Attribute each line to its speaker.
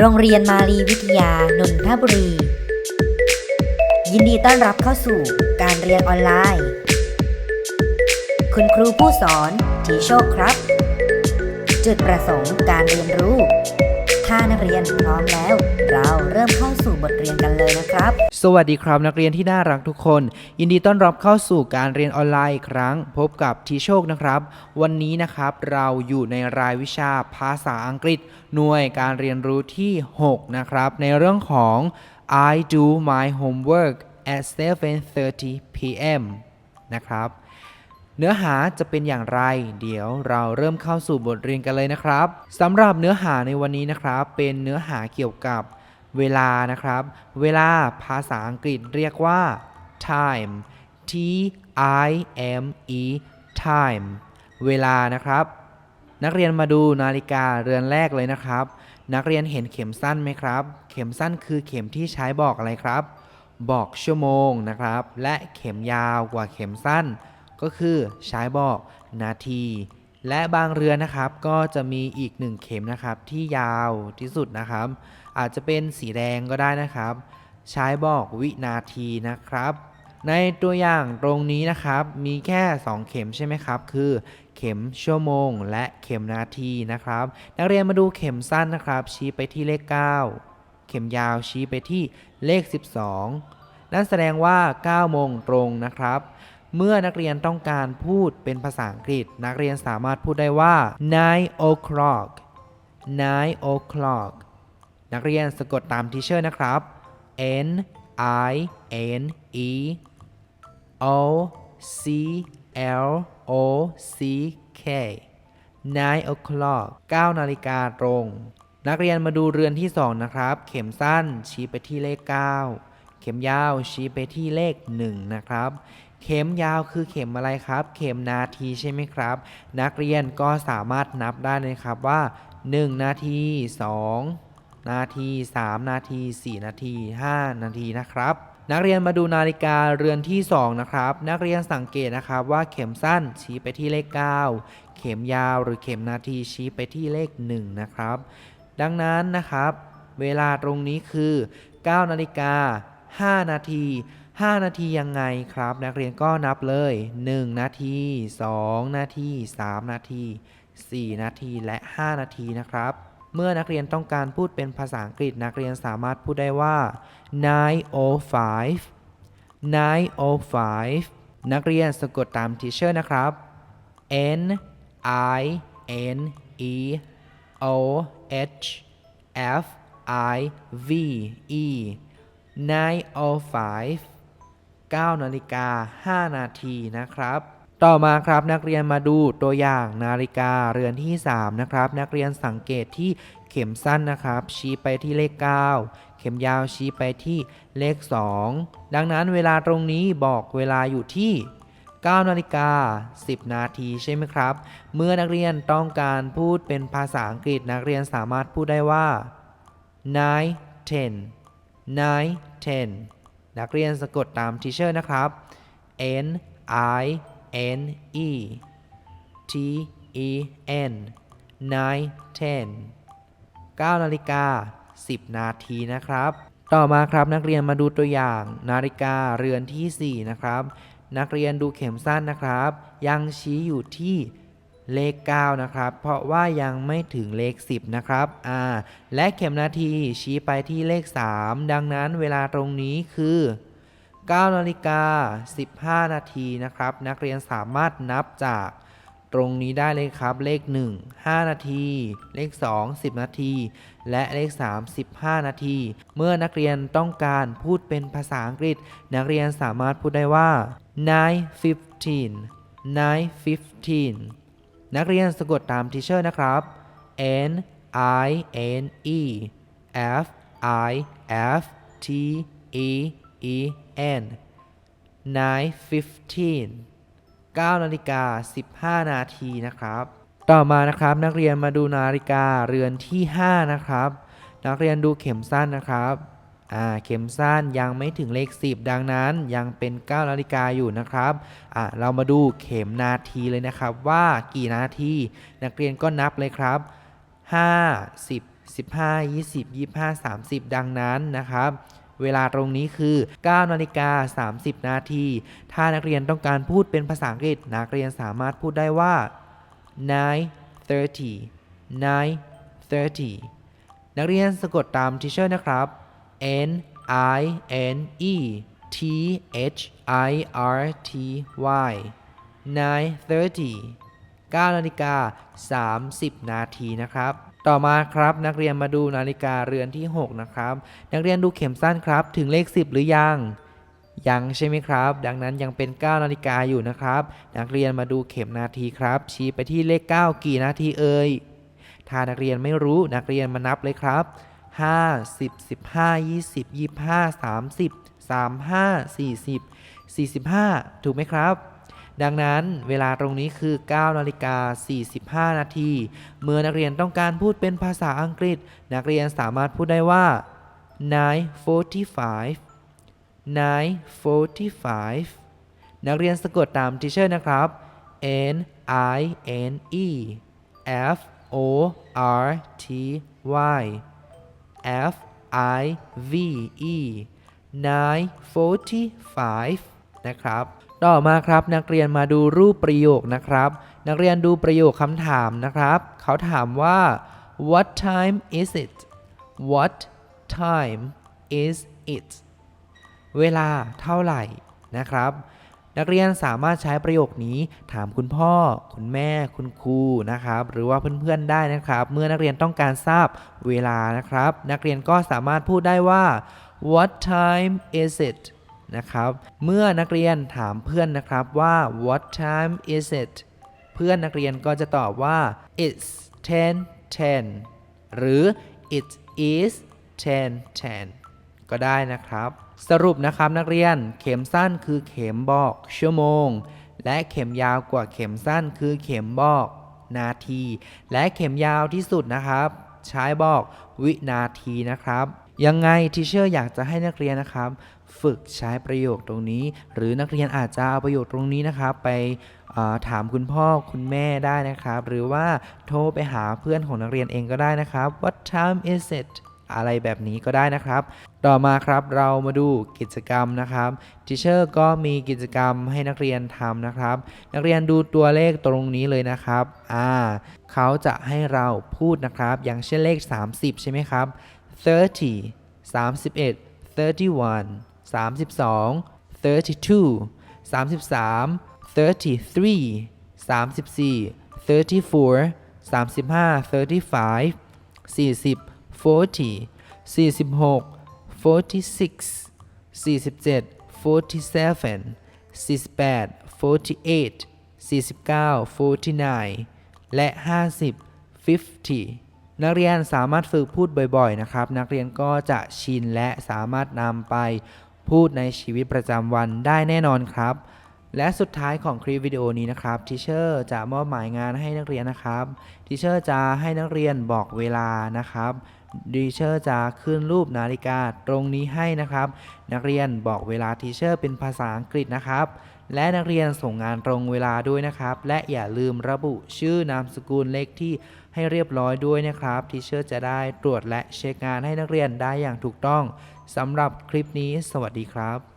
Speaker 1: โรงเรียนมาลีวิทยานนทบุรี ยินดีต้อนรับเข้าสู่การเรียนออนไลน์ คุณครูผู้สอนทีโชคครับ จุดประสงค์การเรียนรู้ ถ้านักเรียนพร้อมแล้ว เราเริ่มเข้า สู่บทเรียนกันเลยนะครับ
Speaker 2: สวัสดีครับนักเรียนที่น่ารักทุกคน ยินดีต้อนรับเข้าสู่การเรียนออนไลน์อีกครั้ง พบกับทีโชคนะครับ วันนี้นะครับเราอยู่ในรายวิชาภาษาอังกฤษ หน่วยการเรียนรู้ที่ 6 นะครับ ในเรื่องของ I do my homework at 7:30 p.m. นะครับเนื้อหาจะเป็นอย่างไร เดี๋ยวเราเริ่มเข้าสู่บทเรียนกันเลยนะครับสำหรับเนื้อหาในวันนี้นะครับ เป็นเนื้อหาเกี่ยวกับ เวลานะครับ เวลาภาษาอังกฤษเรียกว่า time t i m e time เวลานะครับ นักเรียนมาดูนาฬิกาเรือนแรกเลยนะครับ นักเรียนเห็นเข็มสั้นไหมครับ เข็มสั้นคือเข็มที่ใช้บอกอะไรครับ บอกชั่วโมงนะครับ และเข็มยาวกว่าเข็มสั้น ก็คือใช้บอกนาที และบางเรือนะครับก็จะมีอีกหนึ่งเข็มนะครับที่ยาวที่สุดนะครับ อาจจะเป็นสีแดงก็ได้นะครับ ใช้บอกวินาทีนะครับ ในตัวอย่างตรงนี้นะครับมีแค่ 2 เข็มใช่ไหมครับ คือเข็มชั่วโมง และเข็มนาทีนะครับ นักเรียนมาดูเข็มสั้นนะครับ ชี้ไปที่เลข 9 เข็มยาวชี้ไปที่เลข 12 นั่นแสดงว่า 9 โมงตรงนะครับ เมื่อนักเรียนต้องการพูดเป็นภาษาอังกฤษ นักเรียนสามารถพูดได้ว่า nine o'clock nine o'clock นักเรียนสะกดตามทีเชอร์นะครับ n i n e o c l o c k nine o'clock 9นาฬิกาตรง นักเรียนมาดูเรือนที่ 2 นะครับ เข็มสั้นชี้ไปที่เลข 9 เข็มยาวชี้ไปที่เลข 1 นะครับ เข็มยาวคือเข็มอะไรครับ เข็มนาทีใช่ไหมครับ นักเรียนก็สามารถนับได้เลยครับว่า 1 นาที 2 นาที 3 นาที 4 นาที 5 นาทีนะครับ นักเรียนมาดูนาฬิกาเรือนที่ 2 นะครับ นักเรียนสังเกตนะครับว่าเข็มสั้นชี้ไปที่เลข 9 เข็มยาวหรือเข็มนาทีชี้ไปที่เลข 1 นะครับ ดังนั้นนะครับ เวลาตรงนี้คือ 9 นาฬิกา 5 นาที 5 นาทียังไงครับ นักเรียนก็นับเลย 1 นาที 2 นาที 3 นาที 4 นาทีและ 5 นาทีนะครับ เมื่อนักเรียนต้องการพูดเป็นภาษาอังกฤษนักเรียนสามารถพูดได้ว่า905 905นักเรียนสะกดตามทีเชอร์นะครับ N I N E O H F I V E 905 9นาฬิกา5นาทีนะครับต่อมาครับนักเรียนมาดูตัวอย่างนาฬิกาเรือนที่ 3 นะครับ นักเรียนสังเกตที่เข็มสั้นนะครับ ชี้ไปที่เลข 9 เข็มยาวชี้ไปที่เลข 2 ดังนั้นเวลาตรงนี้บอกเวลาอยู่ที่ 9 นาฬิกา 10 นาทีใช่ไหมครับ เมื่อนักเรียนต้องการพูดเป็นภาษาอังกฤษนักเรียนสามารถพูดได้ว่า nine ten nine ten นักเรียนสะกดตามทีเชอร์นะครับ n i n e t e n nine ten 9นาฬิกา 10 นาทีนะครับ ต่อมาครับนักเรียนมาดูตัวอย่างนาฬิกาเรือนทีสี่4 นะครับ นักเรียนดูเข็มสั้นนะครับ ยังชี้อยู่ที่ เลข 9 นะครับ เพราะว่ายังไม่ถึงเลข 10 นะครับอ่าและเข็มนาทีชี้ไปที่เลข 3 ดังนั้นเวลาตรงนี้คือ9นาฬิกา15 นาทีนะครับ นักเรียนสามารถนับจากตรงนี้ได้เลยครับ เลข 1 5 นาที เลข 2 10 นาที และเลข 3 15 นาที เมื่อนักเรียนต้องการพูดเป็นภาษาอังกฤษ นักเรียนสามารถพูดได้ว่า nine fifteen nine fifteen นักเรียนสะกดตามทีเชอร์นะครับ n i n e f i f t e e n 9 15 9นาฬิกา15 นาทีนะครับ ต่อมานะครับนักเรียนมาดูนาฬิกาเรือนที่ 5 นะครับ นักเรียนดูเข็มสั้นนะครับ อ่าเข็มสั้นยังไม่ถึงเลข 10 ดังนั้นยังเป็น 9 นาฬิกาอยู่นะครับอ่าเรามาดูเข็มนาทีเลยนะครับว่ากี่นาที นักเรียนก็นับเลยครับ 5 10 15 20 25 30 ดังนั้นนะครับ เวลาตรงนี้คือ 9 นาฬิกา 30 นาที ถ้านักเรียนต้องการพูดเป็นภาษาอังกฤษ นักเรียนสามารถพูดได้ว่า9:30 9:30นักเรียนสะกดตามทีเชอร์นะครับ N I N E T H I R T Y 9:30 9นาฬิกา30 นาทีนะครับ ต่อมาครับนักเรียนมาดูนาฬิกาเรือนที่ 6 นะครับ นักเรียนดูเข็มสั้นครับ ถึงเลข 10 หรือยัง ยังใช่ไหมครับ ดังนั้นยังเป็น 9 นาฬิกาอยู่นะครับ นักเรียนมาดูเข็มนาทีครับ ชี้ไปที่เลข 9 กี่นาทีเอ่ยถ้านักเรียนไม่รู้นักเรียนมานับเลยครับ 5 10 15 20 25 30 35 40 45ถูกไหมครับ ดังนั้นเวลาตรงนี้คือ9นาฬิกา45 นาที เมื่อนักเรียนต้องการพูดเป็นภาษาอังกฤษ นักเรียนสามารถพูดได้ว่า 9:45 9:45 นักเรียนสะกดตามทีเชอร์นะครับ N I N E F O R T Y F I V E 9:45 นะครับ ต่อมาครับนักเรียนมาดูรูปประโยคนะครับ นักเรียนดูประโยคคำถามนะครับ เขาถามว่า what time is it what time is it เวลาเท่าไหร่นะครับ นักเรียนสามารถใช้ประโยคนี้ถามคุณพ่อ คุณแม่ คุณครูนะครับ หรือว่าเพื่อนๆได้นะครับ เมื่อนักเรียนต้องการทราบเวลานะครับ นักเรียนก็สามารถพูดได้ว่า what time is it นะครับ เมื่อนักเรียนถามเพื่อนนะครับว่า what time is it เพื่อนนักเรียนก็จะตอบว่า it's 10 10 หรือ it is 10 10 ก็ได้นะครับ สรุปนะครับนักเรียนเข็มสั้นคือเข็มบอกชั่วโมง และเข็มยาวกว่าเข็มสั้นคือเข็มบอกนาที และเข็มยาวที่สุดนะครับ ใช้บอกวินาทีนะครับ ยังไงทีเชอร์อยากจะให้นักเรียนนะครับ ฝึกใช้ประโยคตรงนี้ หรือนักเรียนอาจจะเอาประโยคตรงนี้นะครับ ไปถามคุณพ่อคุณแม่ได้นะครับ หรือว่าโทรไปหาเพื่อนของนักเรียนเองก็ได้นะครับ What time is it อะไรแบบนี้ก็ได้นะครับ ต่อมาครับเรามาดูกิจกรรมนะครับทีเชอร์ก็มีกิจกรรมให้นักเรียนทำนะครับ นักเรียนดูตัวเลขตรงนี้เลยนะครับอ่าเขาจะให้เราพูดนะครับ อย่างเช่นเลข 30 ใช่ไหมครับ 30 31 31 32 32 33 33 34 34 35 35 40 40 46 46 47 47 48 48 49 49และ50 50นักเรียนสามารถฝึกพูดบ่อยๆนะครับ นักเรียนก็จะชินและสามารถนำไปพูดในชีวิตประจำวันได้แน่นอนครับ และสุดท้ายของคลิปวิดีโอนี้นะครับทีเชอร์จะมอบหมายงานให้นักเรียนนะครับทีเชอร์จะให้นักเรียนบอกเวลานะครับ ทีเชอร์จะขึ้นรูปนาฬิกาตรงนี้ให้นะครับ นักเรียนบอกเวลาทีเชอร์เป็นภาษาอังกฤษนะครับ และนักเรียนส่งงานตรงเวลาด้วยนะครับ และอย่าลืมระบุชื่อนามสกุลเลขที่ให้เรียบร้อยด้วยนะครับทีเชอร์จะได้ตรวจและเช็คงานให้นักเรียนได้อย่างถูกต้องสำหรับคลิปนี้ สวัสดีครับ